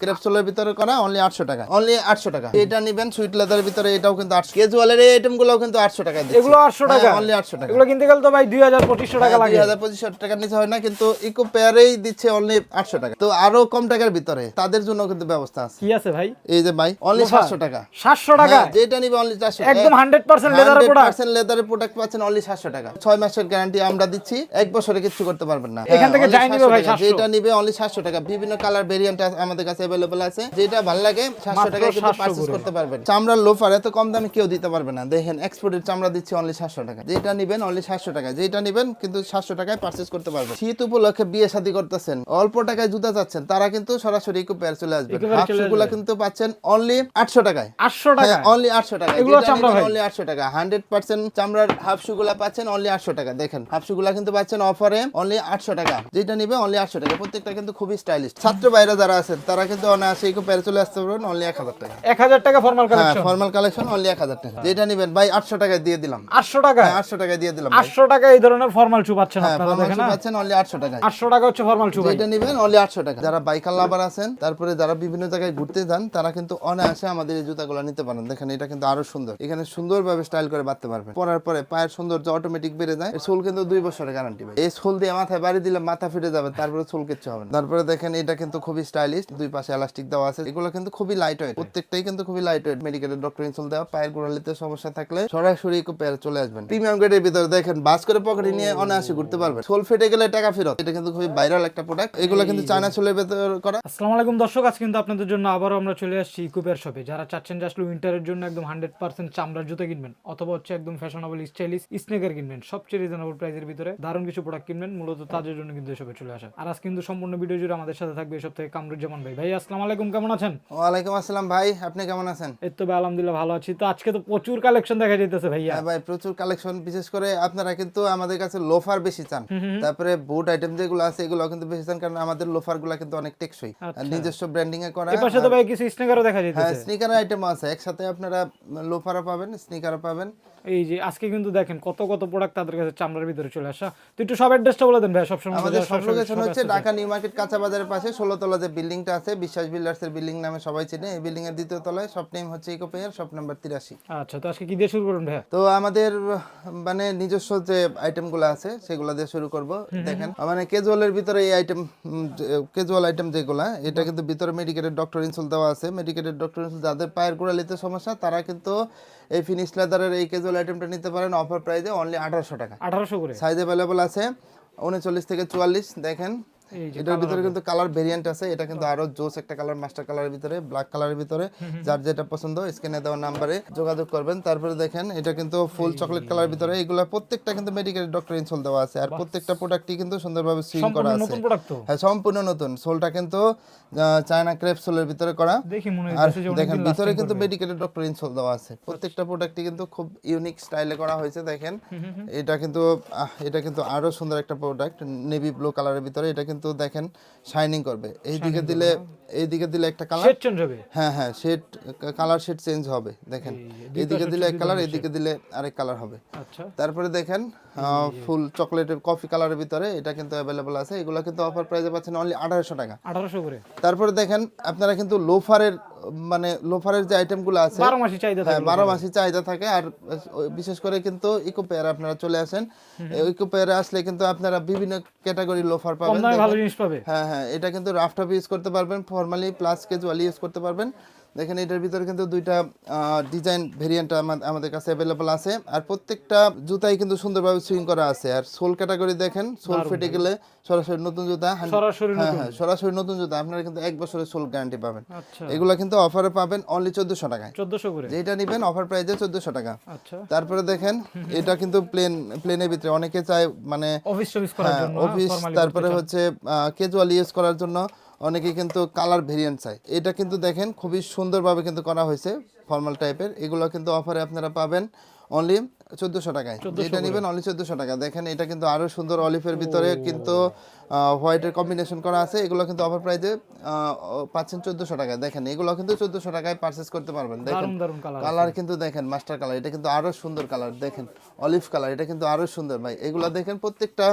ক্রেপসোলের ভিতরে করা অনলি আটশো টাকা। অনলি আটশো টাকা। এটা নিবেন সুইট লেদারের ভিতরে এটাও কিন্তু আটশো কেজুয়ালের এই আইটেমগুলো কিন্তু আটশো টাকা এগুলো আটশো টাকা। অনলি আটশো টাকা। এগুলো কিনতে গেলে তো ভাই দুই হাজার পঁচিশশো টাকা হ্যাঁ, লাগে। দুই হাজার পঁচিশশো টাকা নিচে হয় না কিন্তু ইকো পেয়ারেই দিচ্ছে অনলি আটশো টাকা। তো আরও কম টাকার ভিতরে তাদের জন্য কিন্তু ব্যবস্থা আছে। কি আছে ভাই? এই যে ভাই অনলি সাতশো টাকা। সাতশো টাকা? হ্যাঁ, যেটা নিবে অনলি চারশো একদম হান্ড্রেড পার্সেন্ট লেদার প্রোডাক্ট লেদারের প্রোডাক্ট পাচ্ছেন অনলি সাতশো টাকা। ছয় মাসের গ্যারান্টি আমরা দিচ্ছি এক বছরে কিছু করতে পারবেন না। এখান থেকে হ্যাঁ, যাই নিবে ভাই 700 টাকা। যেটা নিবে অনলি সাতশো টাকা। বিভিন্ন কালার ভেরিয়েন্ট আমাদের কাছে অ্যাভেলেবল আছে। যেটা ভালো লাগে টাকা কিন্তু 700 করে। করতে পারবেন। চামড়ার লোফার এত কম দামে কেউ দিতে পারবে না। দেখেন এক্সপোর্টের চামড়া দিচ্ছে অনলি সাতশো টাকা যেটা নিবেন অনলি সাতশো টাকা যেটা নিবেন কিন্তু সাতশো টাকায় পারচেস করতে পারবেন। শীত উপলক্ষে বিয়ে শাদী করতেছেন অল্প টাকায় জুতা চাচ্ছেন তারা কিন্তু সরাসরি ইকো পেয়ার চলে আসবেন কিন্তু পাচ্ছেন অনলি আটশো টাকায়। আটশো টাকা অনলি আটশো টাকা এগুলো চামড়া অনলি আটশো টাকা হান্ড্রেড পার্সেন্ট চামড়ার হাফগুলা পাচ্ছেন অনলি আটশো টাকা দেখেন হাফগুলা কিন্তু পাচ্ছেন অফারে অনলি আটশো টাকা। যেটা নিবে অনলি আটশো টাকা প্রত্যেকটা কিন্তু খুবই স্টাইলিশ ছাত্র বাইরে যারা আছেন তারা কিন্তু অনায়াসে ইকো পেরে চলে আসতে পারবেন অনলি এক হাজার টাকা। এক হাজার টাকা ফর্মাল হ্যাঁ কালেকশন ফর্মাল কালেকশন অনলি এক হাজার টাকা। যেটা নিবেন ভাই আটশো টাকায় দিয়ে দিলাম। আটশো টাকা হ্যাঁ আটশো টাকায় দিয়ে দিলাম আটশো টাকা এই ধরনের ফর্মাল শু পাচ্ছেন হ্যাঁ আপনারা দেখেন না? পাচ্ছেন অনলি আটশো টাকায়। আটশো টাকা হচ্ছে ফর্মাল শু ভাই। যেটা অনলি আটশো টাকা। যারা বাইকার লাভার আছেন তারপরে যারা বিভিন্ন জায়গায় ঘুরতে যান তারা কিন্তু অনায়াসে আমাদের এই জুতাগুলো নিতে পারেন। দেখেন এটা কিন্তু আরও সুন্দর। এখানে সুন্দরভাবে স্টাইল করে বাঁধতে পারবেন। পরার পরে পায়ের সৌন্দর্য অটোমেটিক বেড়ে যায়। সোল কিন্তু দুই বছরের গ্যারান্টি ভাই। এই সোল দিয়ে মাথায় বাড়ি দিলে মাথা ফিটে যাবে তারপরে সোল কিচ্ছু হবে না। তারপরে দেখেন এটা কিন্তু খুবই স্টাইলিশ দুই পাশে এলাস্টিক দেওয়া আছে এগুলো কিন্তু খুবই লাইট ওয়েট প্রত্যেকটাই কিন্তু খুবই লাইট ওয়েট মেডিকেলের ডক্টর ইনসোল দেওয়া পায়ের গোড়ালিতে সমস্যা থাকলে সরাসরি পেয়ার চলে আসবেন। প্রিমিয়াম গ্রেডের ভিতরে দেখেন বাস করে পকেটে নিয়ে অনায়াসে ঘুরতে পারবেন। সোল ফেটে গেলে টাকা ফেরত। এটা কিন্তু খুবই ভাইরাল একটা প্রোডাক্ট এগুলো কিন্তু চায়না সোলের ভেতর করা। আসসালামু আলাইকুম দর্শক আজ কিন্তু আপনাদের জন্য আবারও আমরা চলে আসছি ইকুপের শপে। যারা চাচ্ছেন যে আসলে উইন্টারের জন্য একদম হান্ড্রেড পার্সেন্ট চামড়ার জুতো কিনবেন অথবা হচ্ছে একদম ফ্যাশনেবল স্টাইলিশ স্নেকার কিনবেন সবচেয়ে রিজনেবল প্রাইসের ভিতরে দারুণ কিছু প্রোডাক্ট কিনবেন মূলত তাদের জন্য কিন্তু এসবে চলে আসা। আর আজ কিন্তু সম্পূর্ণ ভিডিও জুড়ে আমাদের সাথে থাকবে এসব থেকে কামরুজ্জামান ভাই। ভাই আসসালামু আলাইকুম কেমন আছেন? ওয়ালাইকুম আসসালাম ভাই আপনি কেমন আছেন? এই তো ভাই আলহামদুলিল্লাহ ভালো আছি। তো আজকে তো প্রচুর কালেকশন দেখা যাইতেছে ভাইয়া। হ্যাঁ ভাই প্রচুর কালেকশন বিশেষ করে আপনারা কিন্তু আমাদের কাছে লোফার বেশি চান। তারপরে বুট আইটেম যেগুলো আছে এগুলো কিন্তু বেশি চান কারণ আমাদের লোফারগুলা কিন্তু অনেক টেকসই। আর নিজস্ব ব্র্যান্ডিং এ করা এই পাশে তো ভাই কিছু স্নেকারও দেখা হ্যাঁ স্নিকার আইটেম আছে। একসাথে আপনারা লোফারও পাবেন স্নিকারও পাবেন। এই যে আজকে কিন্তু দেখেন কত কত প্রোডাক্ট তাদের কাছে চামড়ার ভিতরে চলে আসা। তো একটু সব অ্যাড্রেসটা বলে দেন ভাই সবসময় আমাদের সব লোকেশন হচ্ছে ঢাকা নিউ মার্কেট কাঁচা বাজারের পাশে ষোলো তলা যে বিল্ডিংটা আছে বিশ্বাস বিল্ডার্স এর বিল্ডিং নামে সবাই চেনে। এই বিল্ডিং এর দ্বিতীয় তলায় শপ নেম হচ্ছে ইকো পেয়ার শপ নাম্বার তিরাশি। আচ্ছা তো আজকে কি দিয়ে শুরু করুন ভাইয়া? তো আমাদের মানে নিজস্ব যে আইটেমগুলো আছে সেগুলো দিয়ে শুরু করব। দেখেন মানে কেজুয়ালের ভিতরে এই আইটেম কেজুয়াল আইটেম যেগুলো এটা কিন্তু ভিতরে মেডিকেটেড ডক্টর ইনসুল দেওয়া আছে। মেডিকেটেড ডক্টর ইনসুল যাদের পায়ের গোড়ালিতে সমস্যা তারা কিন্তু এই ফিনিশ লেদারের এই ক্যাজুয়াল আইটেমটা নিতে পারেন। অফার প্রাইসে অনলি আঠারোশো টাকা। আঠারোশো করে। সাইজ অ্যাভেলেবল আছে। উনচল্লিশ থেকে চুয়াল্লিশ দেখেন। এটার ভিতরে কিন্তু কালার ভেরিয়েন্ট আছে এটা কিন্তু আরও জোস একটা কালার মাস্টার কালারের ভিতরে ব্ল্যাক কালারের ভিতরে যার যেটা পছন্দ স্ক্রিনে দেওয়া নাম্বারে যোগাযোগ করবেন। তারপরে দেখেন এটা কিন্তু ফুল চকলেট কালারের ভিতরে এগুলো প্রত্যেকটা কিন্তু মেডিকেল ডক্টর ইনসোল দেওয়া আছে আর প্রত্যেকটা প্রোডাক্টই কিন্তু সুন্দরভাবে সুইং করা আছে। হ্যাঁ সম্পূর্ণ নতুন। সোলটা কিন্তু চায়না ক্রেপ সোলের ভিতরে করা। আর দেখেন ভিতরে কিন্তু মেডিকেল ডক্টর ইনসোল দেওয়া আছে। প্রত্যেকটা প্রোডাক্টই কিন্তু খুব ইউনিক স্টাইলে করা হয়েছে দেখেন। এটা কিন্তু এটা কিন্তু আরও সুন্দর একটা প্রোডাক্ট নেভি ব্লু কালারের ভিতরে এটা কিন্তু দেখেন শাইনিং করবে। এই দিকে দিলে এই দিকে দিলে একটা কালার শেড চেঞ্জ হবে? হ্যাঁ হ্যাঁ শেড কালার শেড চেঞ্জ হবে দেখেন। এই দিকে দিলে এক কালার এই দিকে দিলে আরেক কালার হবে। আচ্ছা। তারপরে দেখেন ফুল চকলেটের কফি কালারের ভিতরে এটা কিন্তু অ্যাভেলেবল আছে। এগুলো কিন্তু অফার প্রাইসে পাচ্ছেন অনলি আঠারোশো টাকা। আঠারোশো করে? তারপরে দেখেন আপনারা কিন্তু লোফারের মানে লোফারের যে আইটেমগুলো আছে বারো মাসি চাহিদা হ্যাঁ থাকে বারো মাসি চাহিদা থাকে। আর বিশেষ করে কিন্তু ইকো পেয়ার আপনারা চলে আসেন। ইকো পেয়ারে আসলে কিন্তু আপনারা বিভিন্ন ক্যাটাগরি লোফার পাবেন। ভালো জিনিস পাবে। হ্যাঁ হ্যাঁ এটা কিন্তু রাফ টাফ ইউজ করতে পারবেন। ফর্মালি প্লাস ক্যাজুয়ালি ইউজ করতে পারবেন। দেখেন এটার ভিতরে কিন্তু দুইটা ডিজাইন ভেরিয়েন্ট আমাদের কাছে অ্যাভেলেবল আছে। আর প্রত্যেকটা জুতাই কিন্তু সুন্দরভাবে সুইং করা আছে। আর সোল ক্যাটাগরি দেখেন সোল ফেটে গেলে সরাসরি নতুন জুতা সরাসরি হ্যাঁ হ্যাঁ সরাসরি নতুন জুতা আপনারা কিন্তু এক বছরের সোল গ্যারান্টি পাবেন। আচ্ছা। এগুলা কিন্তু অফারে পাবেন অনলি চোদ্দশো টাকায়। চোদ্দশো করে? যেটা নিবেন অফার প্রাইসে চোদ্দশো টাকা। আচ্ছা। তারপরে দেখেন এটা কিন্তু প্লেন প্লেনের ভিতরে অনেকে চায় মানে অফিস হ্যাঁ, অফিস তারপরে হচ্ছে ক্যাজুয়াল ইউজ করার জন্য। অনেকে কিন্তু কালার ভেরিয়েন্ট চায়। এটা কিন্তু দেখেন খুবই সুন্দরভাবে কিন্তু করা হয়েছে ফর্মাল টাইপের এগুলো কিন্তু অফারে আপনারা পাবেন অনলি চোদ্দশো টাকায়। যেটা নেবেন অনলি চোদ্দশো টাকা। দেখেন এটা কিন্তু আরও সুন্দর অলিফের ভিতরে কিন্তু হোয়াইটের কম্বিনেশন করা আছে। এগুলো কিন্তু অফার প্রাইসে পাচ্ছেন চোদ্দশো টাকায়। দেখেন এগুলো কিন্তু চোদ্দশো টাকায় পারচেস করতে পারবেন। দেখেন কালার কিন্তু দেখেন মাস্টার কালার এটা কিন্তু আরও সুন্দর কালার দেখেন অলিভ কালার এটা কিন্তু আরও সুন্দর। ভাই এগুলো দেখেন প্রত্যেকটা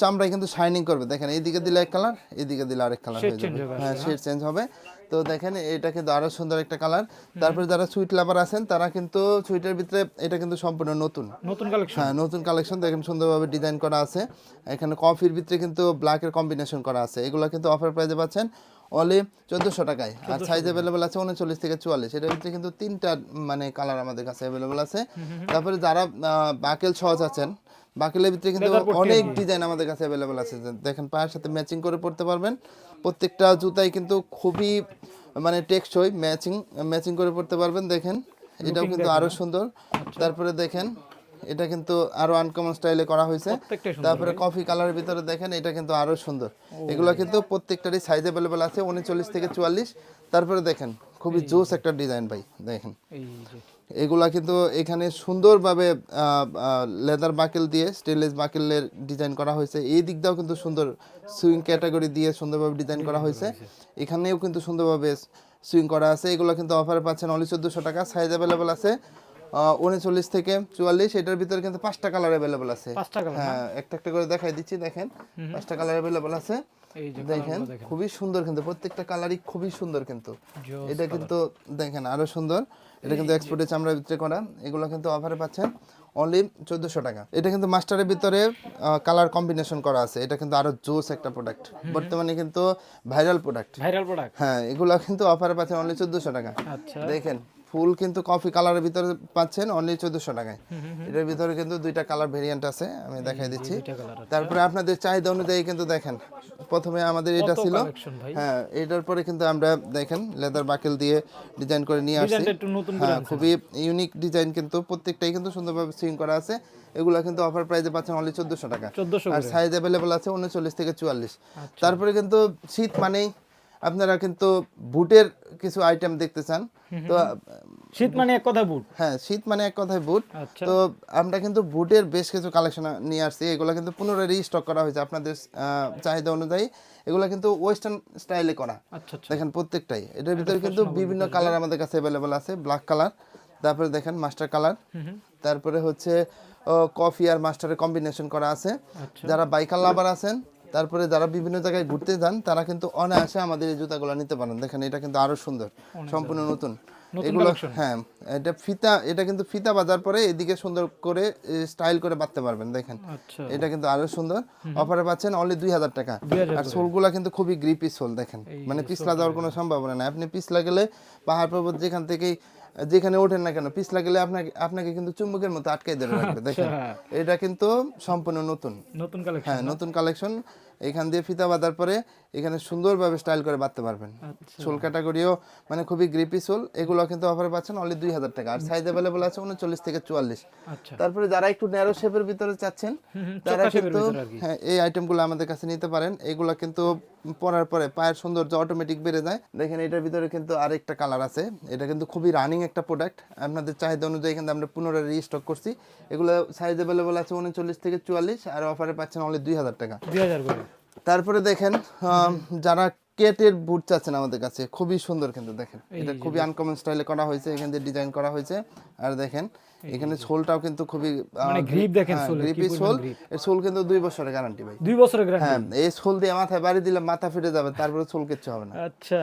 চামড়ায় কিন্তু শাইনিং করবে। দেখেন এইদিকে দিলে এক কালার এইদিকে দিলে আরেক কালার হয়ে যাবে। হ্যাঁ শেড চেঞ্জ হবে। তো দেখেন এটা কিন্তু আরও সুন্দর একটা কালার তারপরে যারা সুইট লাভার আছেন তারা কিন্তু সুইটের ভিতরে এটা কিন্তু সম্পূর্ণ নতুন। নতুন কালেকশন হ্যাঁ নতুন কালেকশন দেখেন সুন্দরভাবে ডিজাইন করা আছে। এখানে কফির ভিতরে কিন্তু ব্ল্যাকের কম্বিনেশন করা আছে। এগুলো কিন্তু অফার প্রাইসে পাচ্ছেন অনলি চোদ্দোশো টাকায়। আর সাইজ অ্যাভেলেবল আছে উনচল্লিশ থেকে চুয়াল্লিশ। এটার ভিতরে কিন্তু তিনটা মানে কালার আমাদের কাছে অ্যাভেলেবল আছে। তারপরে যারা বাকেল সহজ আছেন বাকেলের ভিতরে কিন্তু অনেক ডিজাইন আমাদের কাছে অ্যাভেলেবল আছে। দেখেন পায়ের সাথে ম্যাচিং করে পড়তে পারবেন। প্রত্যেকটা জুতাই কিন্তু খুবই মানে টেকসই ম্যাচিং ম্যাচিং করে পড়তে পারবেন দেখেন। এটাও কিন্তু আরও সুন্দর। তারপরে দেখেন এটা কিন্তু আরও আনকমন স্টাইলে করা হয়েছে। তারপরে কফি কালারের ভিতরে দেখেন এটা কিন্তু আরও সুন্দর। এগুলো কিন্তু প্রত্যেকটারই সাইজ অ্যাভেলেবল আছে উনচল্লিশ থেকে চুয়াল্লিশ। তারপরে দেখেন খুবই জোস একটা ডিজাইন ভাই দেখেন। এগুলা কিন্তু এখানে সুন্দরভাবে লেদার বাকেল দিয়ে স্টেনলেস বাকেলের ডিজাইন করা হয়েছে। এই দিকটাও কিন্তু সুন্দর সুইং ক্যাটাগরি দিয়ে সুন্দরভাবে ডিজাইন করা হয়েছে। এখানেও কিন্তু সুন্দরভাবে সুইং করা আছে। এগুলো কিন্তু অফারে পাচ্ছেন অনলি চোদ্দোশো টাকা। সাইজ অ্যাভেলেবেল আছে। উনচল্লিশ থেকে চুয়াল্লিশ এটার ভিতরে কিন্তু পাঁচটা কালার অ্যাভেলেবল আছে। পাঁচটা কালার হ্যাঁ একটা একটা করে দেখাই দিচ্ছি দেখেন। পাঁচটা কালার অ্যাভেলেবল আছে। দেখেন খুবই সুন্দর কিন্তু প্রত্যেকটা কালারই খুবই সুন্দর কিন্তু। এটা কিন্তু দেখেন আরও সুন্দর। এটা কিন্তু এক্সপোর্টে চামড়ার ভিতরে করা। এগুলো কিন্তু অফারে পাচ্ছেন অনলি চোদ্দোশো টাকা। এটা কিন্তু মাস্টারের ভিতরে কালার কম্বিনেশন করা আছে। এটা কিন্তু আরও জোস একটা প্রোডাক্ট বর্তমানে কিন্তু ভাইরাল প্রোডাক্ট ভাইরাল প্রোডাক্ট হ্যাঁ এগুলো কিন্তু অফারে পাচ্ছেন অনলি চোদ্দশো টাকা। আচ্ছা। দেখেন ফুল কিন্তু কফি কালারের ভিতরে পাচ্ছেন অনলি চোদ্দশো টাকায়। এটার ভিতরে কিন্তু দুইটা কালার ভেরিয়েন্ট আছে আমি দেখাই দিচ্ছি। তারপরে আপনাদের চাহিদা অনুযায়ী কিন্তু দেখেন প্রথমে আমাদের এটা ছিল। হ্যাঁ এটার পরে কিন্তু আমরা দেখেন লেদার বাকেল দিয়ে ডিজাইন করে নিয়ে আসছি। হ্যাঁ খুবই ইউনিক ডিজাইন কিন্তু প্রত্যেকটাই কিন্তু সুন্দরভাবে সুইং করা আছে। এগুলো কিন্তু অফার প্রাইসে পাচ্ছেন অনলি চোদ্দশো টাকা। আর সাইজ অ্যাভেলেবল আছে উনচল্লিশ থেকে চুয়াল্লিশ। তারপরে কিন্তু শীত মানেই আপনারা কিন্তু বুটের কিছু আইটেম দেখতে চান। তো শীত মানে এক কথা বুট? হ্যাঁ শীত মানে এক কথায় বুট। আচ্ছা। তো আমরা কিন্তু বুটের বেশ কিছু কালেকশন নিয়ে আসছি। এগুলো কিন্তু পুনরায় রিস্টক করা হয়েছে আপনাদের চাহিদা অনুযায়ী। এগুলো কিন্তু ওয়েস্টার্ন স্টাইলে করা। আচ্ছা আচ্ছা। দেখেন প্রত্যেকটাই। এটার ভিতরে কিন্তু বিভিন্ন কালার আমাদের কাছে অ্যাভেলেবল আছে। ব্ল্যাক কালার তারপরে দেখেন মাস্টার কালার তারপরে হচ্ছে কফি আর মাস্টারের কম্বিনেশন করা আছে। যারা বাইকার লাভার আছেন তারপরে যারা বিভিন্ন জায়গায় ঘুরতে যান তারা কিন্তু অনায়াসে আমাদের এই জুতাগুলো নিতে পারেন। দেখেন এটা কিন্তু আরও সুন্দর সম্পূর্ণ নতুন। এগুলো হ্যাঁ এটা ফিতা এটা কিন্তু ফিতা বাজার পরে এদিকে সুন্দর করে স্টাইল করে বাঁধতে পারবেন দেখেন। আচ্ছা। এটা কিন্তু আরও সুন্দর। অফারে পাচ্ছেন অনলি দুই হাজার টাকা। 2000 আর সোলগুলা কিন্তু খুবই গ্রিপি সোল দেখেন। মানে পিছলা যাওয়ার কোনো সম্ভাবনা নাই। আপনি পিছলা গেলে পাহাড় পর্বত যেখান থেকেই যেখানে ওঠেন না কেন পিছলা গেলে আপনাকে আপনাকে কিন্তু চুম্বকের মতো আটকে ধরে রাখবে দেখেন। এটা কিন্তু সম্পূর্ণ নতুন। নতুন কালেকশন হ্যাঁ নতুন কালেকশন এখান দিয়ে ফিতা বাঁধার পরে এখানে সুন্দরভাবে স্টাইল করে বাঁধতে পারবেন। আচ্ছা। সোল ক্যাটাগরিও মানে খুবই গ্রিপি সোল এগুলো কিন্তু অফারে পাচ্ছেন অনলি দুই হাজার টাকা। আর সাইজ অ্যাভেলেবল আছে উনচল্লিশ থেকে চুয়াল্লিশ। আচ্ছা। তারপরে যারা একটু ন্যারো শেপের ভিতরে চাচ্ছেন তারা কিন্তু। হ্যাঁ এই আইটেমগুলো আমাদের কাছে নিতে পারেন। এগুলো কিন্তু পরার পরে পায়ের সৌন্দর্য অটোমেটিক বেড়ে যায়। দেখেন এটার ভিতরে কিন্তু আরেকটা কালার আছে। এটা কিন্তু খুবই রানিং একটা প্রোডাক্ট আপনাদের চাহিদা অনুযায়ী কিন্তু আমরা পুনরায় রিস্টক করছি। এগুলো সাইজ অ্যাভেলেবল আছে উনচল্লিশ থেকে চুয়াল্লিশ। আর অফারে পাচ্ছেন অনলি দুই হাজার টাকা। দুই হাজার করে। তারপরে দেখেন যারা কেটের বুট চাচ্ছেন আমাদের কাছে খুবই সুন্দর কিন্তু দেখেন। এটা খুবই আনকমন স্টাইলে করা হয়েছে এখান দিয়ে ডিজাইন করা হয়েছে। আর দেখেন এখানে সোলটাও কিন্তু খুবই মানে grip দেখেন সোলের, কি গ্রিপি সোল। এর সোল কিন্তু দুই বছরের গ্যারান্টি ভাই। দুই বছরের গ্যারান্টি হ্যাঁ এই সোল দিয়ে মাথায় বাড়ি দিলে মাথা ফেটে যাবে তারপরে সোল কিচ্ছু হবে না। আচ্ছা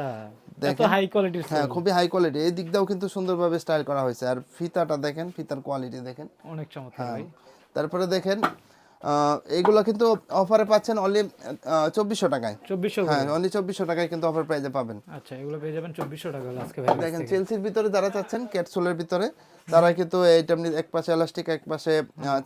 এত হাই কোয়ালিটির হ্যাঁ খুবই হাই কোয়ালিটি এই দিকটাও কিন্তু সুন্দরভাবে স্টাইল করা হয়েছে। আর ফিতাটা দেখেন ফিতার কোয়ালিটি দেখেন। অনেক চমৎকার ভাই। তারপরে দেখেন আহ, এইগুলো কিন্তু অফারে পাচ্ছেন অনলি চব্বিশশো টাকায়। চব্বিশশো হ্যাঁ অনলি চব্বিশশো টাকায় কিন্তু অফার প্রাইজে পাবেন। আচ্ছা এগুলো পেয়ে যাবেন চব্বিশশো টাকা আজকে দেখেন চেলসির ভিতরে যারা চাচ্ছেন ক্যাটসোলের ভিতরে তারা কিন্তু এইটা আপনি এক পাশে এলাস্টিক এক পাশে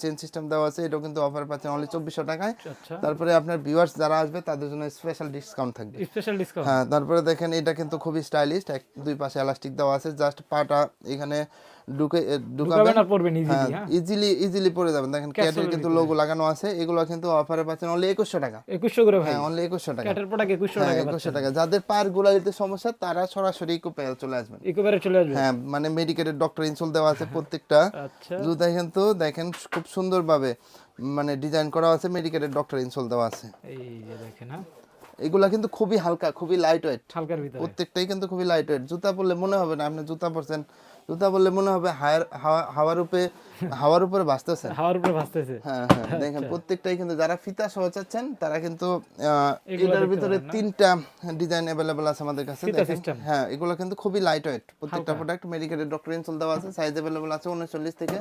চেন সিস্টেম দেওয়া আছে এটাও কিন্তু অফার পাচ্ছেন অনলি চব্বিশশো টাকায়। আচ্ছা তারপরে আপনার ভিউয়ার্স যারা আসবে তাদের জন্য স্পেশাল ডিসকাউন্ট থাকবে। স্পেশাল ডিসকাউন্ট হ্যাঁ তারপরে দেখেন এটা কিন্তু খুবই স্টাইলিশ এক দুই পাশে এলাস্টিক দেওয়া আছে জাস্ট পাটা এখানে ঢুকে ঢুকাবেন? আর পড়বেন ইজিলি হ্যাঁ ইজিলি ইজিলি পরে যাবেন। দেখেন ক্যাটের কিন্তু লোগো লাগানো আছে। এগুলো কিন্তু অফারে পাচ্ছেন অনলি টাকা। করে ভাই। হ্যাঁ অনলি টাকা। ক্যাটের প্রোডাক্ট টাকা টাকা। যাদের গোড়ালিতে সমস্যা তারা সরাসরি ইকো চলে আসবেন। একেবারে চলে আসবে হ্যাঁ মানে মেডিকেটের ডক্টর ইনসোল দেওয়া আছে প্রত্যেকটা। আচ্ছা। জুতায় কিন্তু দেখেন খুব সুন্দরভাবে মানে ডিজাইন করা আছে মেডিকেটের ডক্টর ইনসোল দেওয়া আছে। এই যে দেখেন হ্যাঁ। এগুলা কিন্তু খুবই হালকা খুবই লাইট ওয়েট হালকার ভিতরে। প্রত্যেকটাই কিন্তু খুবই লাইট ওয়েট জুতা পরলে মনে হবে না আপনি জুতা পরছেন জুতা বললে মনে হবে হায়ার হাওয়া- হাওয়ার উপরে হাওয়ার উপরে ভাসতেছে হাওয়ার উপরে ভাসতেছে হ্যাঁ হ্যাঁ দেখেন প্রত্যেকটাই কিন্তু যারা ফিতা সহ চাচ্ছেন তারা কিন্তু এটার ভিতরে তিনটা ডিজাইন অ্যাভেলেবল আছে আমাদের কাছে দেখেন। হ্যাঁ এগুলো কিন্তু খুবই লাইট ওয়েট প্রত্যেকটা প্রোডাক্ট মেডিকেলের ডক্টর ইনসল দেওয়া আছে সাইজ অ্যাভেলেবল আছে উনচল্লিশ থেকে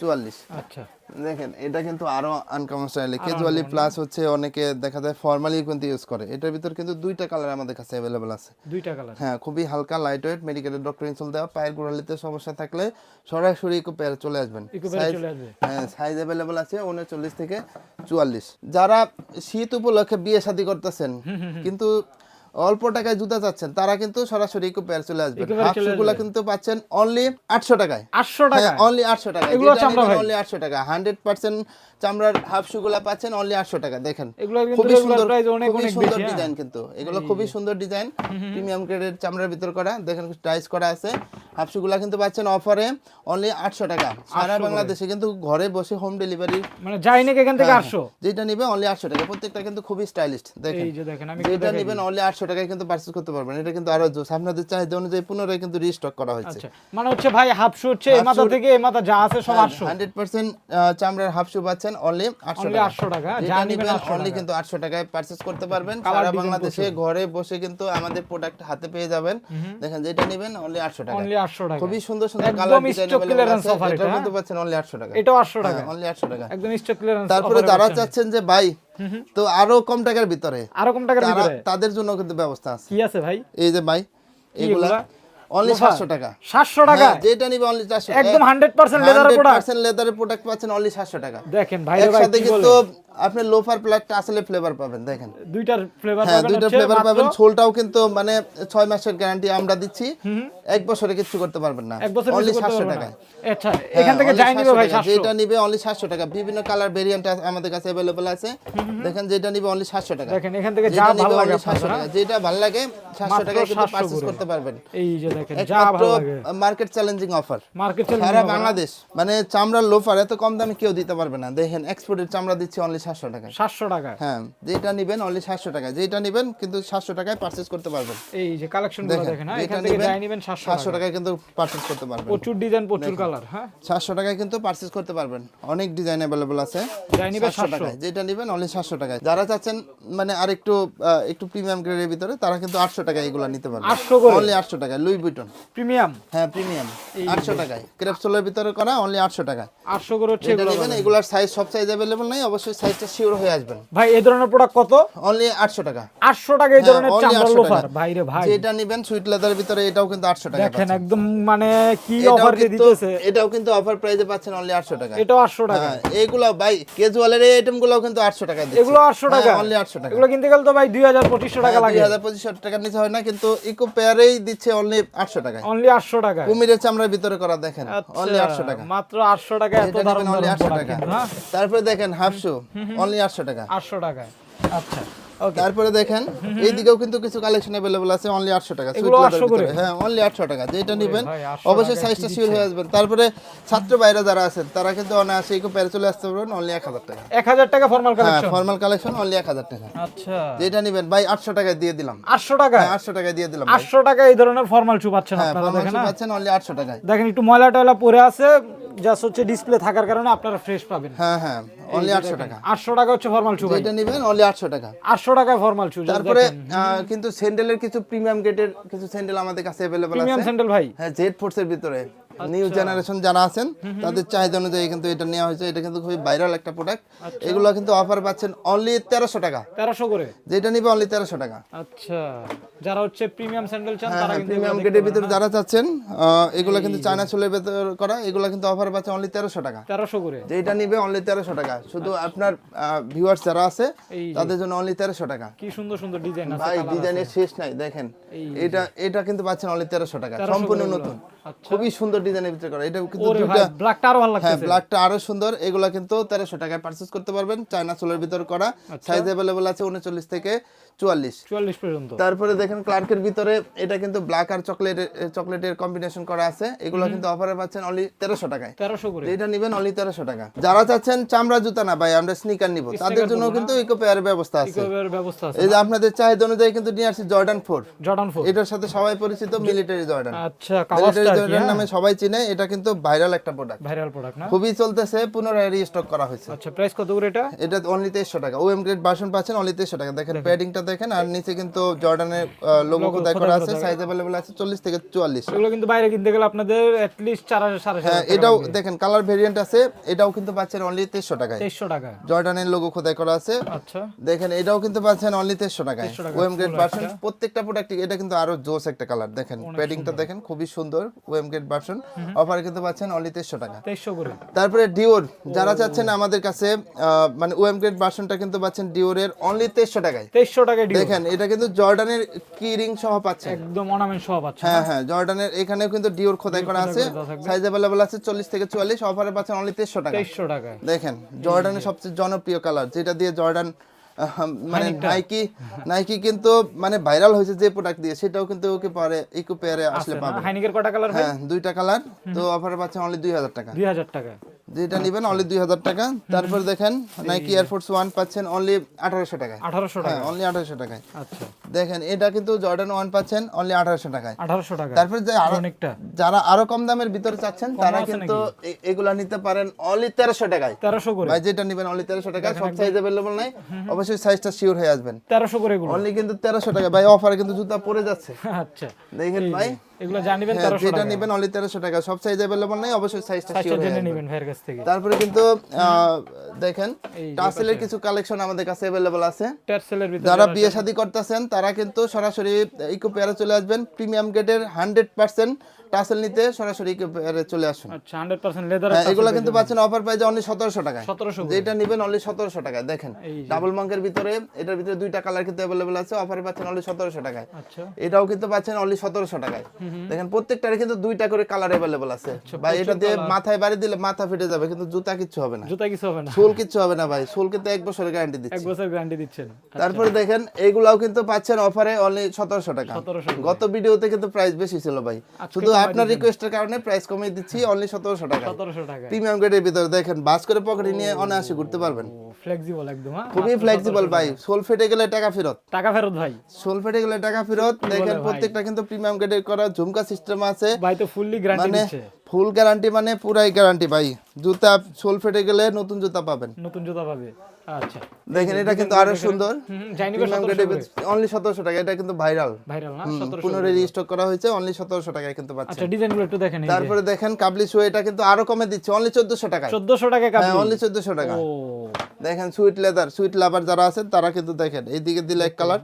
চুয়াল্লিশ। আচ্ছা। দেখেন এটা কিন্তু আরও আনকমন স্টাইলে ক্যাজুয়ালি প্লাস হচ্ছে অনেকে দেখা যায় ফর্মালি কিন্তু ইউজ করে। এটার ভিতর কিন্তু দুইটা কালার আমাদের কাছে আছে। দুইটা কালার হ্যাঁ খুবই হালকা লাইট ওয়েট মেডিকেলের ডক্টর ইনসুল দেওয়া। পায়ের গোড়ালিতে সমস্যা থাকলে সরাসরি ইকো পেয়ারে চলে আসবেন। হ্যাঁ সাইজ অ্যাভেলেবল আছে উনচল্লিশ থেকে চুয়াল্লিশ। যারা শীত উপলক্ষে বিয়ে শাদী করতেছেন কিন্তু অল্প টাকায় জুতা চাচ্ছেন তারা কিন্তু সরাসরি ইকো পেয়ার চলে আসবে হাফগুলো কিন্তু পাচ্ছেন অনলি আটশো টাকায়। আটশো টাকা অনলি আটশো টাকা এগুলো চামড়া ভাই? অনলি আটশো টাকা। হান্ড্রেড পার্সেন্ট চামড়ার হাফ শু গুলা পাচ্ছেন অনলি আটশো টাকা। দেখেন এগুলো খুবই সুন্দর প্রাইস অনেক অনেক বেশি, সুন্দর ডিজাইন কিন্তু। এগুলো খুবই সুন্দর ডিজাইন প্রিমিয়াম গ্রেডের চামড়ার ভিতর করা। দেখেন টাইস করা আছে। হাফগুলা কিন্তু পাচ্ছেন অফারে অনলি আটশো টাকা। সারা বাংলাদেশে কিন্তু ঘরে বসে হোম ডেলিভারি মানে যাই নাকি এখান হ্যাঁ, থেকে আটশো যেটা নিবে অনলি আটশো টাকা। প্রত্যেকটা কিন্তু খুবই স্টাইলিশ দেখেন। যেটা নিবেন অনলি আটশো টাকায় কিন্তু পার্চেস করতে পারবেন। এটা কিন্তু আরও আপনাদের চাহিদা অনুযায়ী পুনরায় কিন্তু রিস্টক করা হয়েছে। আচ্ছা মানে হচ্ছে ভাই হাফ শু হচ্ছে এই মাথা থেকে এই মাথা যা আছে সব আটশো। হান্ড্রেড পার্সেন্ট চামড়ার হাফ শু পাচ্ছেন অনলি আটশো টাকা। 800 টাকা, যা নিবেন নিবেন 800 অনলি কিন্তু আটশো টাকায় পার্চেস করতে পারবেন। সারা বাংলাদেশে ঘরে বসে কিন্তু আমাদের প্রোডাক্ট হাতে পেয়ে যাবেন। দেখেন যেটা নিবেন অনলি আটশো টাকা। অনলি আটশো টাকা। খুবই সুন্দর সুন্দর কালার ডিজাইন stock clearance এটা কিন্তু পাচ্ছেন অনলি আটশো টাকা। এটাও আটশো টাকা। অনলি আটশো টাকা। একদম স্টক ক্লিয়ারেন্স তারপরে যারা চাচ্ছেন যে ভাই তো আরও কম টাকার ভিতরে। আরও কম টাকার তারা ভিতরে? তাদের জন্য কিন্তু ব্যবস্থা আছে। কি আছে ভাই? এই যে ভাই এগুলা? অনলি টাকা। টাকা? হ্যাঁ, যেটা নিবে অনলি চারশো একদম লেদারের প্রোডাক্ট পাচ্ছেন অনলি সাতশো টাকা। দেখেন ভাই ভাই একসাথে কিন্তু? আপনি লোফার প্লাগটা আসলে ফ্লেভার পাবেন দেখেন। দুইটার ফ্লেভার হ্যাঁ পাবেন দুইটা ফ্লেভার পাবেন সোলটাও কিন্তু মানে ছয় মাসের গ্যারান্টি আমরা দিচ্ছি। এক বছরে কিছু করতে পারবেন না। অনলি কিছু করতে সাতশো পারবে টাকা আচ্ছা এখান থেকে যাই নিবে ভাই সাতশো। যেটা নিবে অনলি সাতশো টাকা। বিভিন্ন কালার ভেরিয়েন্ট আমাদের কাছে অ্যাভেলেবল আছে। দেখেন যেটা নিবে অনলি সাতশো টাকা। দেখেন এখান থেকে যা ভালো লাগে 700 টাকা। যেটা ভালো লাগে সাতশো মাত্র টাকায় কিন্তু 700 করে। করতে পারবেন। এই যে দেখেন যা ভালো লাগে। মার্কেট চ্যালেঞ্জিং অফার মার্কেট সারা বাংলাদেশ মানে চামড়ার লোফার এত কম দামে কেউ দিতে পারবে না। দেখেন এক্সপোর্টের চামড়া দিচ্ছে অনলি সাতশো টাকা সাতশো টাকা হ্যাঁ যেটা নিবেন অনলি সাতশো টাকা যেটা নিবেন কিন্তু সাতশো টাকায় পারচেস করতে পারবেন। এই যে কালেকশন দেখেন হ্যাঁ যেটা নিবেন সাতশো টাকায়। কিন্তু পারচেস করতে পারবেন। প্রচুর ডিজাইন প্রচুর কালার হ্যাঁ। সাতশো টাকায় কিন্তু পারচেস করতে পারবেন। অনেক ডিজাইন অ্যাভেলেবল আছে। সাতশো টাকায়। যেটা নিবেন অনলি সাতশো টাকায়। যারা চাচ্ছেন মানে আর একটু একটু প্রিমিয়াম গ্রেডের ভিতরে তারা কিন্তু আটশো টাকায় এগুলো নিতে পারবেন। 800 করে? অনলি আটশো টাকায়। লুই বুইটন প্রিমিয়াম হ্যাঁ প্রিমিয়াম আটশো টাকায়। ক্রেপসোলের ভিতরে করা অনলি আটশো টাকা আটশো করে হচ্ছে এগুলো সাইজ সব সাইজ অ্যাভেলেবল নাই। অবশ্যই সাইজটা শিওর হয়ে আসবেন। ভাই এই ধরনের প্রোডাক্ট কত? অনলি আটশো টাকা। আটশো টাকা এই ধরনের চামড়ার লোফার ভাই রে ভাই। যেটা নিবেন সুইট লেদারের ভিতরে এটাও কিন্তু আটশো টাকা দেখেন একদম মানে কি অফার যে কিন্তু দিতেছে। এটাও কিন্তু অফার প্রাইসে পাচ্ছেন অনলি আটশো টাকা। এটাও আটশো টাকা। হ্যাঁ এইগুলো ভাই কেজুয়ালের এই আইটেমগুলো কিন্তু আটশো টাকা দিচ্ছে। এগুলো আটশো টাকা। অনলি আটশো টাকা। এগুলো কিনতে গেলে তো ভাই দুই হাজার পঁচিশশো টাকা লাগে। দুই হাজার পঁচিশশো টাকার নিচে হয় না কিন্তু ইকো পেয়ারেই দিচ্ছে অনলি আটশো টাকায়। অনলি আটশো টাকা কুমিরের চামড়ার ভিতরে করা দেখেন অনলি আটশো টাকা। মাত্র আটশো টাকা এত এটা দারুণ অনলি দারুণ আটশো প্রোডাক্ট টাকা। হ্যাঁ। তারপরে দেখেন হাফ শু অনলি আটশো টাকা আটশো টাকায় আচ্ছা ওকে তারপরে দেখেন এইদিকেও কিন্তু কিছু কালেকশন अवेलेबल আছে অনলি 800 টাকা এগুলো Sweet leather 800 করে? ভিতরে। হ্যাঁ অনলি 800 টাকা যেটা নেবেন ভাই, 800 অবশ্যই টাকায় সাইজটা কি শিওর হয়ে আসবেন তারপরে ছাত্র বাইরে যারা আছেন তারা কিন্তু অনায়াসে ইকো পেরে চলে আসতে পারবেন অনলি 1000 টাকা এক হাজার টাকা ফর্মাল হ্যাঁ কালেকশন ফর্মাল কালেকশন অনলি 1000 টাকা আচ্ছা যেটা নেবেন ভাই 800 টাকায় দিয়ে দিলাম আটশো টাকা হ্যাঁ 800 টাকায় দিয়ে দিলাম ভাই। আটশো টাকা এই ধরনের ফর্মাল চু পাচ্ছেন হ্যাঁ আপনারা ফর্মাল দেখেন শু না? পাচ্ছেন অনলি 800 টাকায় দেখেন একটু ময়লা টয়লা পরে আছে জাস্ট হচ্ছে ডিসপ্লে থাকার কারণে আপনারা ফ্রেশ পাবেন হ্যাঁ হ্যাঁ অনলি 800 টাকা আটশো টাকা হচ্ছে ফর্মাল চু ভাই যেটা নেবেন অনলি 800 টাকা আটশো টাকায় ফর্মাল চু তারপরে আহ, কিন্তু স্যান্ডেলের কিছু প্রিমিয়াম গ্রেডের কিছু স্যান্ডেল আমাদের কাছে अवेलेबल প্রিমিয়াম আছে স্যান্ডেল ভাই হ্যাঁ জেড ফোর্সের ভিতরে নিউ জেনারেশন যারা আছেন তাদের চাহিদা অনুযায়ী কিন্তু এটা নেওয়া হয়েছে। এটা কিন্তু খুবই ভাইরাল একটা প্রোডাক্ট এগুলো কিন্তু অফার পাচ্ছেন অনলি তেরোশো টাকা। তেরোশো করে? যেটা নিবে অনলি তেরোশো টাকা। আচ্ছা। যারা হচ্ছে প্রিমিয়াম স্যান্ডেল চান তারা কিন্তু প্রিমিয়াম এগুলো গ্রেডের ভিতরে যারা চাচ্ছেন এগুলো কিন্তু চায়না চুলের ভিতরে করা এগুলো কিন্তু অফার পাচ্ছে অনলি তেরোশো টাকা। তেরোশো করে? যেটা নিবে অনলি তেরোশো টাকা। শুধু আপনার ভিউয়ার্স যারা আছে তাদের জন্য অনলি তেরোশো টাকা। কি সুন্দর সুন্দর ডিজাইন আছে ভাই ডিজাইনের শেষ নাই দেখেন। এটা এটা কিন্তু পাচ্ছেন অনলি তেরোশো টাকা সম্পূর্ণ নতুন। আচ্ছা। খুবই সুন্দর ডিজাইনের ভিতরে করা। এটা কিন্তু দুইটা ব্ল্যাকটা আরও ভালো হ্যাঁ ব্ল্যাকটা আরও সুন্দর। এগুলা কিন্তু তেরোশো টাকায় পারচেস করতে পারবেন। চায়না ভিতর করা। আচ্ছা। সাইজ অ্যাভেলেবল আছে উনচল্লিশ থেকে চুয়াল্লিশ। চুয়াল্লিশ পর্যন্ত। তারপরে দেখেন ক্লার্কের ভিতরে এটা কিন্তু ব্ল্যাক আর চকলেট চকলেটের কম্বিনেশন করা আছে। এগুলো কিন্তু অফারে পাচ্ছেন অনলি তেরোশো টাকায়। তেরোশো করে। যেটা নিবেন অনলি তেরোশো টাকা। যারা চাচ্ছেন চামড়া জুতা না ভাই আমরা স্নিকার নিব। তাদের জন্য কিন্তু ইকো পেয়ারের ব্যবস্থা আছে। ইকোবের ব্যবস্থা আছে। এই যে আপনাদের চাহিদা অনুযায়ী কিন্তু নিয়ে আসছি জর্ডান ফোর জর্ডান ফোর এটার সাথে সবাই পরিচিত মিলিটারি জর্ডান আচ্ছা জর্ডান নামে সবাই সবাই চিনে এটা কিন্তু ভাইরাল একটা প্রোডাক্ট ভাইরাল প্রোডাক্ট না? খুবই চলতেছে পুনরায় রিস্টক করা হয়েছে। আচ্ছা প্রাইস কত করে এটা? এটা অনলি তেইশশো টাকা। ওএম গ্রেড ভার্সন পাচ্ছেন অনলি তেইশশো টাকা। দেখেন প্যাডিংটা দেখেন আর নিচে কিন্তু জর্ডানের লোগো খোদাই করা আছে সাইজ অ্যাভেলেবল আছে চল্লিশ থেকে চুয়াল্লিশ। এগুলো কিন্তু বাইরে কিনতে গেলে আপনাদের চার হাজার সাড়ে হ্যাঁ এটাও দেখেন কালার ভেরিয়েন্ট আছে এটাও কিন্তু পাচ্ছেন অনলি তেইশশো টাকায়। তেইশশো টাকা। জর্ডানের লোগো খোদাই করা আছে। আচ্ছা। দেখেন এটাও কিন্তু পাচ্ছেন অনলি তেইশশো টাকায়। 2300 টাকা, ওএম গ্রেড ভার্সন প্রত্যেকটা প্রোডাক্ট এটা কিন্তু আরও জোস একটা কালার দেখেন প্যাডিংটা দেখেন খুবই সুন্দর ওএম গ্রেড ভার্সন অফারে কিন্তু পাচ্ছেন অনলি তেইশশো টাকা। করে। তারপরে ডিওর যারা চাচ্ছেন আমাদের কাছে মানে ওএম গ্রেড ভার্সনটা কিন্তু পাচ্ছেন ডিওরের অনলি তেইশশো টাকায়। তেইশশো টাকা ডিও দেখেন এটা কিন্তু জর্ডানের কি রিং সহ পাচ্ছেন। একদম অনামেন্ট সব আছে হ্যাঁ হ্যাঁ জর্ডানের এখানেও কিন্তু ডিওর খোদাই করা আছে। সাইজ অ্যাভেলেবল আছে চল্লিশ থেকে চুয়াল্লিশ অফারে পাচ্ছেন অনলি তেইশশো টাকা তেইশশো টাকা দেখেন জর্ডানের সবচেয়ে জনপ্রিয় কালার যেটা দিয়ে জর্ডান মানে নাইকি নাইকি কিন্তু মানে ভাইরাল হয়েছে যে প্রোডাক্ট দিয়ে সেটাও কিন্তু ওকে পারে ইকো পেয়ারে আসলে পাবে। হাইনিকের কটা কালার হ্যাঁ দুইটা কালার তো অফারে পাচ্ছে অনলি দুই হাজার টাকা। দুই হাজার টাকা। যেটা নেবেন অনলি দুই হাজার টাকা। তারপর দেখেন নাইকি এয়ারফোর্স ওয়ান পাচ্ছেন অনলি আঠারোশো টাকায়। আঠারোশো হ্যাঁ টাকা অনলি আঠারোশো টাকায়। আচ্ছা। দেখেন এটা কিন্তু জর্ডান ওয়ান পাচ্ছেন অনলি আঠারোশো টাকায়। আঠারোশো টাকা তারপর যে আরও অনেকটা যারা আরও কম দামের ভিতরে চাচ্ছেন তারা কিন্তু এগুলা নিতে পারেন অনলি তেরোশো টাকায়। তেরোশো করে। ভাই যেটা নেবেন অনলি তেরোশো টাকা সব সাইজ অ্যাভেলেবল নাই। অবশ্যই সাইজটা শিওর হয়ে আসবেন। তেরোশো করে এগুলো। অনলি কিন্তু তেরোশো টাকা ভাই অফারে কিন্তু জুতা পরে যাচ্ছে। আচ্ছা। দেখেন ভাই। এগুলো হ্যাঁ, তেরোশো যেটা নেবেন অনলি তেরোশো টাকা। সব সাইজ অ্যাভেলেবল নাই অবশ্যই সাইজটা সাইজটা শিওর জেনে নেবেন ভাইয়ের কাছ থেকে। তারপরে কিন্তু দেখেন টাসেলের কিছু কালেকশন আমাদের কাছে আছে। ভিতরে যারা বিয়ে শাদী করতেছেন তারা কিন্তু সরাসরি ইকো পেয়ারে চলে আসবেন। প্রিমিয়াম হান্ড্রেড পার্সেন্ট টাসেল নিতে সরাসরি ইকো পেয়ারে চলে আসুন। আচ্ছা লেদার হ্যাঁ, এগুলো কিন্তু পাচ্ছেন অফার প্রাইজে অনলি সতেরোশো টাকায়। সতেরোশো যেটা নেবেন অনলি সতেরোশো টাকায়। দেখেন ডাবল মাঙ্কের ভিতরে এটার ভিতরে দুইটা কালার কিন্তু অ্যাভেলেবল আছে। অফারে পাচ্ছেন অনলি সতেরোশো টাকায়। আচ্ছা। এটাও কিন্তু পাচ্ছেন অনলি সতেরোশো টাকায়। দেখেন প্রত্যেকটারে কিন্তু দুইটা করে কালার অ্যাভেলেবল আছে। ভাই এটা দিয়ে মাথায় বাড়ি দিলে মাথা ফেটে যাবে কিন্তু জুতা কিচ্ছু হবে না। জুতা কিছু হবে না। সোল কিচ্ছু হবে না ভাই সোল কিন্তু এক বছরের গ্যারান্টি দিচ্ছে। এক বছর গ্যারান্টি দিচ্ছেন। তারপরে দেখেন এইগুলাও কিন্তু পাচ্ছেন অফারে অনলি সতেরোশো টাকা। সতেরোশো গত ভিডিওতে কিন্তু প্রাইস বেশি ছিল ভাই। শুধু আপনার রিকোয়েস্টের কারণে প্রাইস কমিয়ে দিচ্ছি অনলি সতেরোশো টাকা সতেরোশো টাকা প্রিমিয়াম গ্রেডের ভিতরে দেখেন বাস করে পকেটে নিয়ে অনায়াসে ঘুরতে পারবেন। ফ্লেক্সিবল একদম হ্যাঁ? খুবই ফ্লেক্সিবল ভাই। সোল ফেটে গেলে টাকা ফেরত। টাকা ফেরত ভাই। সোল ফেটে গেলে টাকা ফেরত। দেখেন প্রত্যেকটা কিন্তু প্রিমিয়াম গ্রেডের করা ঝুমকা সিস্টেম আছে। ভাই তো ফুললি গ্যারান্টি দিচ্ছে ফুল গ্যারান্টি মানে পুরাই গ্যারান্টি ভাই। জুতা সোল ফেটে গেলে নতুন জুতা পাবেন। নতুন জুতা পাবে। আচ্ছা। দেখেন এটা কিন্তু আরও সুন্দর। অনলি সতেরোশো টাকা এটা কিন্তু ভাইরাল ভাইরাল না? সতেরোশো পুনরায় রিস্টক করা হয়েছে অনলি সতেরোশো টাকায় কিন্তু পাচ্ছেন আচ্ছা ডিজাইনগুলো একটু দেখেন তারপরে দেখেন কাবলি শু এটা কিন্তু আরও কমে দিচ্ছে অনলি চোদ্দশো টাকা চোদ্দশো টাকা কাপ হ্যাঁ অনলি চোদ্দশো টাকা। ও। দেখেন সুইট লেদার সুইট লাভার যারা আছেন তারা কিন্তু দেখেন এইদিকে দিলে এক কালার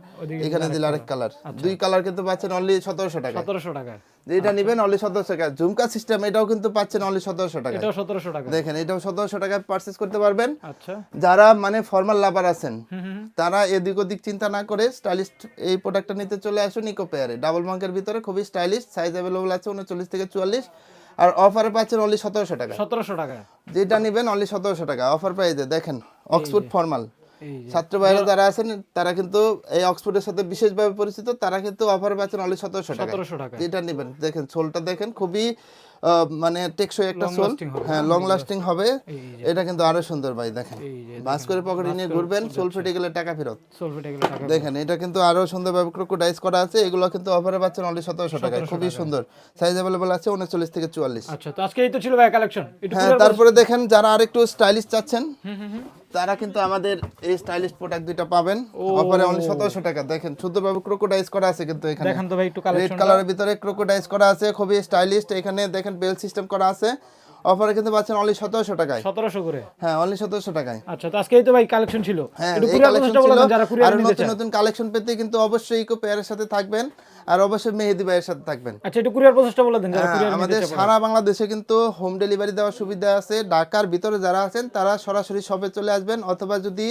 এখানে দিলে আরেক কালার দুই কালার কিন্তু পাচ্ছেন অনলি সতেরোশো টাকা সতেরোশো টাকা যেটা নিবেন অনলি সতেরোশো টাকা ঝুমকা সিস্টেম এটাও কিন্তু পাচ্ছেন অনলি সতেরোশো টাকা এটাও সতেরোশো টাকা দেখেন এটাও সতেরোশো টাকায় পারচেস করতে পারবেন। আচ্ছা। যারা মানে ফর্মাল লাভার আছেন তারা এদিক ওদিক চিন্তা না করে স্টাইলিস্ট এই প্রোডাক্টটা নিতে চলে আসুন ইকো পেয়ারে ডাবল মাঙ্কের ভিতরে খুবই স্টাইলিশ সাইজ অ্যাভেলেবল আছে উনচল্লিশ থেকে চুয়াল্লিশ। আর অফারে পাচ্ছেন অনলি সতেরোশো টাকা। সতেরোশো টাকা। যেটা নেবেন অনলি সতেরোশো টাকা। অফার প্রাইজে দেখেন অক্সফোর্ড ফর্মাল ছাত্র বাইরে যারা আছেন তারা কিন্তু এই অক্সফোর্ডের সাথে বিশেষভাবে পরিচিত তারা কিন্তু অফার পাচ্ছেন অনলি সতেরোশো টাকা। সতেরোশো টাকা। যেটা নেবেন দেখেন সোলটা দেখেন খুবই মানে টেকসই একটা সোল। হবে। হ্যাঁ লং লাস্টিং হবে। এটা কিন্তু আরও সুন্দর ভাই দেখেন। বাস করে পকেটে নিয়ে ঘুরবেন সোল ফেটে গেলে টাকা ফেরত। সলফেট এগুলো টাকা দেখেন এটা কিন্তু আরও সুন্দরভাবে ক্রোকোডাইজ করা আছে এগুলো কিন্তু অফারে পাচ্ছেন অনলি সতেরোশো টাকায়। খুবই সুন্দর। সাইজ অ্যাভেলেবল আছে উনচল্লিশ থেকে চুয়াল্লিশ। আচ্ছা তো আজকে এই তো ছিল ভাই কালেকশন হ্যাঁ তারপরে দেখেন যারা আরেকটু স্টাইলিশ চাচ্ছেন তারা কিন্তু আমাদের এই স্টাইলিশ প্রোডাক্ট দুইটা পাবেন। অফারে অনলি সতেরোশো টাকা। দেখেন শুদ্ধভাবে ক্রোকোডাইজ করা আছে কিন্তু এখানে। দেখান তো ভাই একটু রেড কালারের ভিতরে ক্রোকোডাইজ করা আছে খুবই স্টাইলিশ এখানে দেখেন বেল সিস্টেম করা আছে। অফারে কিন্তু পাচ্ছেন অনলি সতেরোশো টাকায়। সতেরোশো করে? হ্যাঁ অনলি সতেরোশো টাকায়। আচ্ছা তো আজকে তো ভাই কালেকশন ছিল। হ্যাঁ একটু কুরিয়ার প্রসেসটা বলে যারা কুরিয়ার আর নিতে নতুন নতুন কালেকশন পেতে কিন্তু অবশ্যই ইকো পেয়ারের সাথে থাকবেন। আর অবশ্যই মেহেদি ভাইয়ের সাথে থাকবেন। আচ্ছা একটু কুরিয়ার প্রসেসটা বলে দেন যারা হ্যাঁ, কুরিয়ার আমাদের সারা বাংলাদেশে কিন্তু হোম ডেলিভারি দেওয়ার সুবিধা আছে। ঢাকার ভিতরে যারা আছেন তারা সরাসরি শপে চলে আসবেন। অথবা যদি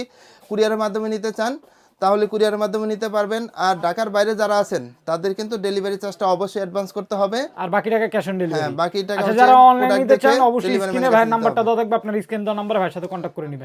কুরিয়ারের মাধ্যমে নিতে চান তাহলে কুরিয়ার মাধ্যমে নিতে পারবেন। আর ঢাকার বাইরে যারা আছেন তাদের কিন্তু ডেলিভারি চার্জটা অবশ্যই অ্যাডভান্স করতে হবে। আর বাকি টাকা ক্যাশ অন ডেলিভারি হ্যাঁ বাকি টাকা আচ্ছা যারা অনলাইন নিতে চান অবশ্যই স্ক্রিনে ভাইয়ের নাম্বারটা দাও থাকবে আপনার স্ক্রিন দাও নাম্বারে ভাইয়ের সাথে কন্টাক্ট করে নেবেন।